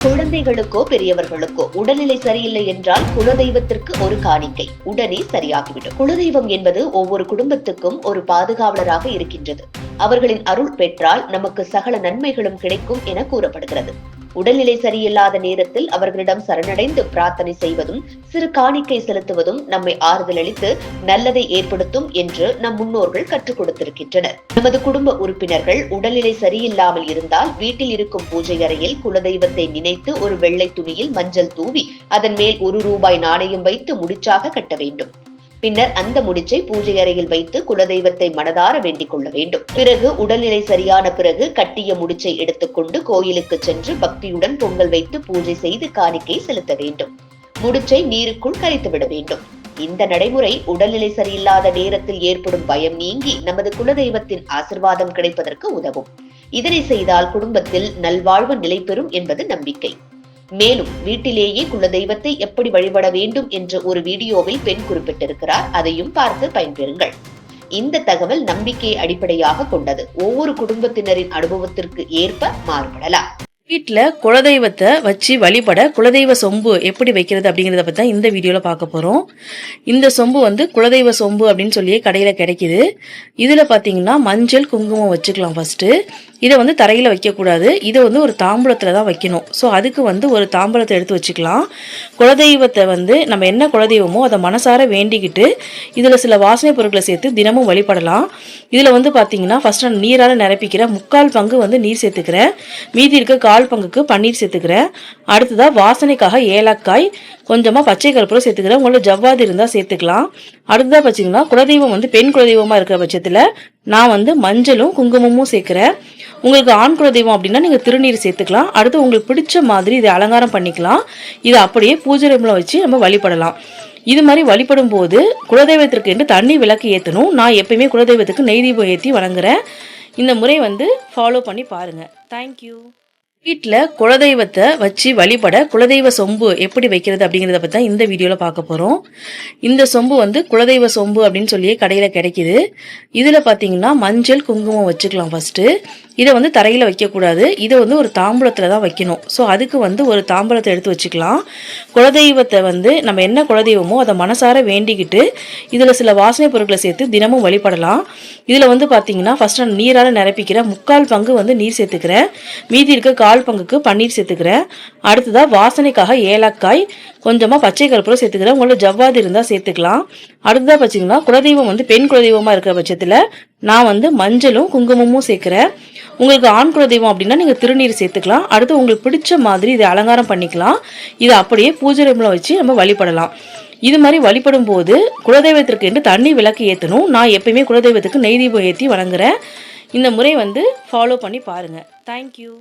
Por குழந்தைகளுக்கோ பெரியவர்களுக்கோ உடல்நிலை சரியில்லை என்றால் குலதெய்வத்திற்கு ஒரு காணிக்கை. உடனே சரியாகிவிடும். குலதெய்வம் என்பது ஒவ்வொரு குடும்பத்துக்கும் ஒரு பாதுகாவலராக இருக்கின்றது. அவர்களின் அருள் பெற்றால் நமக்கு சகல நன்மைகளும் கிடைக்கும் என கூறப்படுகிறது. உடல்நிலை சரியில்லாத நேரத்தில் அவர்களிடம் சரணடைந்து பிரார்த்தனை செய்வதும் சிறு காணிக்கை செலுத்துவதும் நம்மை ஆறுதல் அளித்து நல்லதை ஏற்படுத்தும் என்று நம் முன்னோர்கள் கற்றுக் கொடுத்திருக்கின்றனர். நமது குடும்ப உறுப்பினர்கள் உடல்நிலை சரியில்லாமல் இருந்தால் வீட்டில் இருக்கும் பூஜை அறையில் குலதெய்வத்தை நினைத்து ஒரு வெள்ளை துணியில் மஞ்சள் தூவி அதன் மேல் ஒரு ரூபாய் நாணயம் வைத்து முடிச்சாக கட்ட வேண்டும். பின்னர் அந்த முடிச்சை பூஜை அறையில் வைத்து குலதெய்வத்தை மனதார வேண்டிக் கொள்ள வேண்டும். பிறகு உடல்நிலை சரியான பிறகு கட்டிய முடிச்சை எடுத்துக்கொண்டு கோயிலுக்கு சென்று பக்தியுடன் பொங்கல் வைத்து பூஜை செய்து காணிக்கை செலுத்த வேண்டும். முடிச்சை நீருக்குள் கரைத்துவிட வேண்டும். இந்த நடைமுறை உடல்நிலை சரியில்லாத நேரத்தில் ஏற்படும் பயம் நீங்கி நமது குலதெய்வத்தின் ஆசிர்வாதம் கிடைப்பதற்கு உதவும். இதனை செய்தால் குடும்பத்தில் நல்வாழ்வு நிலை பெறும் என்பது நம்பிக்கை. மேலும் வீட்டிலேயே குலதெய்வத்தை எப்படி வழிபட வேண்டும் என்ற ஒரு வீடியோவில் பெண் குறிப்பிட்டிருக்கிறார். அதையும் பார்த்து பயன்பெறுங்கள். இந்த தகவல் நம்பிக்கையை அடிப்படையாக கொண்டது. ஒவ்வொரு குடும்பத்தினரின் அனுபவத்திற்கு ஏற்ப மாறுபடலாம். வீட்டில் குலதெய்வத்தை வச்சு வழிபட குலதெய்வ சொம்பு எப்படி வைக்கிறது அப்படிங்கிறத பற்றி தான் இந்த வீடியோவில் பார்க்க போகிறோம் இந்த சொம்பு வந்து குலதெய்வ சொம்பு அப்படின்னு சொல்லியே கடையில் கிடைக்குது. இதில் பார்த்தீங்கன்னா மஞ்சள் குங்குமம் வச்சுக்கலாம் ஃபஸ்ட்டு இதை வந்து தரையில் வைக்கக்கூடாது. இதை வந்து ஒரு தாம்பூலத்தில் தான் வைக்கணும். ஸோ அதுக்கு வந்து ஒரு தாம்பூலத்தை எடுத்து வச்சுக்கலாம். குலதெய்வத்தை வந்து நம்ம என்ன குலதெய்வமோ அதை மனசார வேண்டிக்கிட்டு இதில் சில வாசனை பொருட்களை சேர்த்து தினமும் வழிபடலாம். இதில் வந்து பார்த்தீங்கன்னா ஃபஸ்ட் நான் நீரால் நிரப்பிக்கிறேன் முக்கால் பங்கு வந்து நீர் சேர்த்துக்கிறேன். மீதி இருக்க கால் பங்குக்கு பன்னீர் சேர்த்துக்கிறேன். அடுத்ததாக வாசனைக்காக ஏலக்காய் கொஞ்சமாக பச்சை கருப்பூரம் சேர்த்துக்கிறேன். உங்களோட ஜவ்வாது இருந்தால் சேர்த்துக்கலாம். அடுத்ததாக பார்த்தீங்கன்னா குலதெய்வம் வந்து பெண் குலதெய்வமாக இருக்கிற பட்சத்தில் நான் வந்து மஞ்சளும் குங்குமமும் சேர்க்குறேன். உங்களுக்கு ஆண் குலதெய்வம் அப்படின்னா நீங்கள் திருநீர் சேர்த்துக்கலாம். அடுத்து உங்களுக்கு பிடிச்ச மாதிரி இதை அலங்காரம் பண்ணிக்கலாம். இதை அப்படியே பூஜை ரூமில் வச்சு நம்ம வழிபடலாம். இது மாதிரி வழிபடும் போது குலதெய்வத்திற்கு என்று தண்ணி விளக்கு ஏற்றணும் நான் எப்பயுமே குலதெய்வத்துக்கு நெய் தீபம் ஏற்றி வழங்குறேன் இந்த முறை வந்து ஃபாலோ பண்ணி பாருங்கள் தேங்க்யூ வீட்டில் குலதெய்வத்தை வச்சு வழிபட குலதெய்வ சொம்பு எப்படி வைக்கிறது அப்படிங்கிறத பற்றி தான் இந்த வீடியோவில் பார்க்க போகிறோம் இந்த சொம்பு வந்து குலதெய்வ சொம்பு அப்படின்னு சொல்லியே கடையில் கிடைக்குது. இதில் பார்த்தீங்கன்னா மஞ்சள் குங்குமம் வச்சுக்கலாம் ஃபஸ்ட்டு இதை வந்து தரையில் வைக்கக்கூடாது. இதை வந்து ஒரு தாம்பூலத்தில் தான் வைக்கணும். ஸோ அதுக்கு வந்து ஒரு தாம்பூலத்தை எடுத்து வச்சுக்கலாம். குலதெய்வத்தை வந்து நம்ம என்ன குலதெய்வமோ அதை மனசார வேண்டிக்கிட்டு இதில் சில வாசனை பொருட்களை சேர்த்து தினமும் வழிபடலாம். இதில் வந்து பார்த்தீங்கன்னா ஃபஸ்ட்டு நான் நீரால் நிரப்பிக்கிறேன் முக்கால் பங்கு வந்து நீர் சேர்த்துக்கிறேன். மீதி இருக்க கால் பங்குக்கு பன்னீர் சேர்த்துக்கிறேன். அடுத்ததாக வாசனைக்காக ஏலக்காய் கொஞ்சமாக பச்சை கருப்பூரம் சேர்த்துக்கிறேன். உங்களோட ஜவ்வாது இருந்தால் சேர்த்துக்கலாம். அடுத்ததாக பார்த்தீங்கன்னா குலதெய்வம் வந்து பெண் குலதெய்வமாக இருக்கிற பட்சத்தில் நான் வந்து மஞ்சளும் குங்குமமும் சேர்க்குறேன். உங்களுக்கு ஆண் குலதெய்வம் அப்படின்னா நீங்கள் திருநீர் சேர்த்துக்கலாம். அடுத்து உங்களுக்கு பிடிச்ச மாதிரி இதை அலங்காரம் பண்ணிக்கலாம். இதை அப்படியே பூஜை ரூமில் வச்சு நம்ம வழிபடலாம். இது மாதிரி வழிபடும் போது குலதெய்வத்திற்கு என்று தண்ணி விளக்கு ஏற்றணும் நான் எப்பயுமே குலதெய்வத்துக்கு நெய் தீபம் ஏற்றி வணங்குறேன். இந்த முறை வந்து ஃபாலோ பண்ணி பாருங்கள் தேங்க்யூ